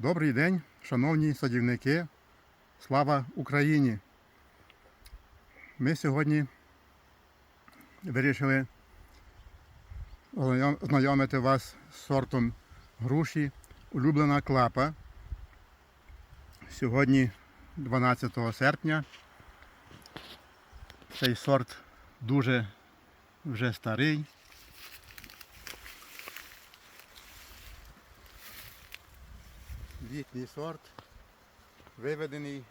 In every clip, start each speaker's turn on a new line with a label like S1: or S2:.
S1: Добрий день, шановні садівники. Слава Україні! Ми сьогодні вирішили ознайомити вас з сортом груші Улюблена клапа. Сьогодні 12 серпня. Цей сорт дуже вже старий. Літній сорт, виведений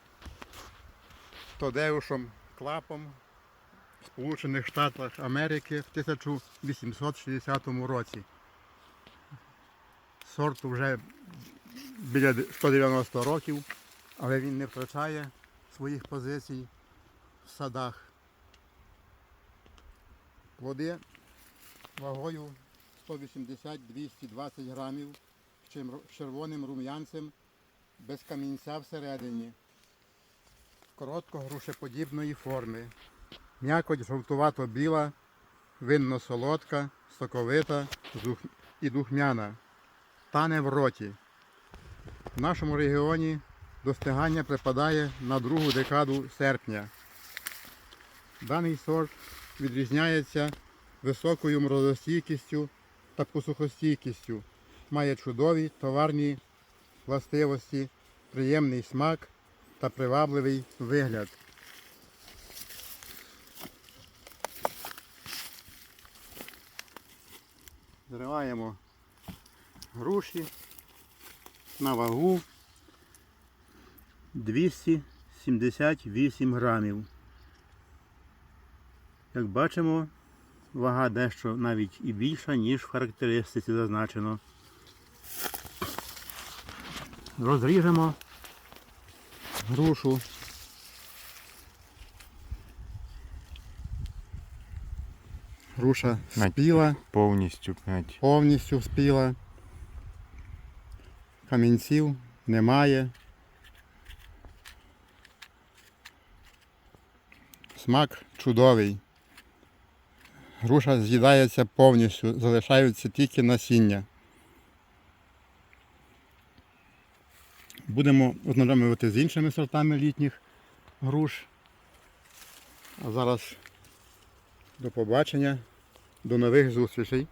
S1: Тодеушем Клапом в Сполучених Штатах Америки в 1860 році. Сорту вже біля 190 років, але він не втрачає своїх позицій в садах. Плоди вагою 180-220 грамів червоним рум'янцем без камінця всередині, коротко-грушеподібної форми. М'якоть жовтувато-біла, винно-солодка, соковита і духмяна. Тане в роті. В нашому регіоні достигання припадає на другу декаду серпня. Даний сорт відрізняється високою морозостійкістю та посухостійкістю має чудові товарні властивості, приємний смак та привабливий вигляд. Зриваємо груші на вагу 278 грамів. Як бачимо, вага дещо навіть і більша, ніж в характеристиці зазначено. Розріжемо грушу. Груша спіла,
S2: Повністю навіть.
S1: повністю спіла. Камінців немає. Смак чудовий. Груша з'їдається повністю, залишаються тільки насіння. Будемо ознайомлювати з іншими сортами літніх груш. А зараз до побачення, до нових зустрічей.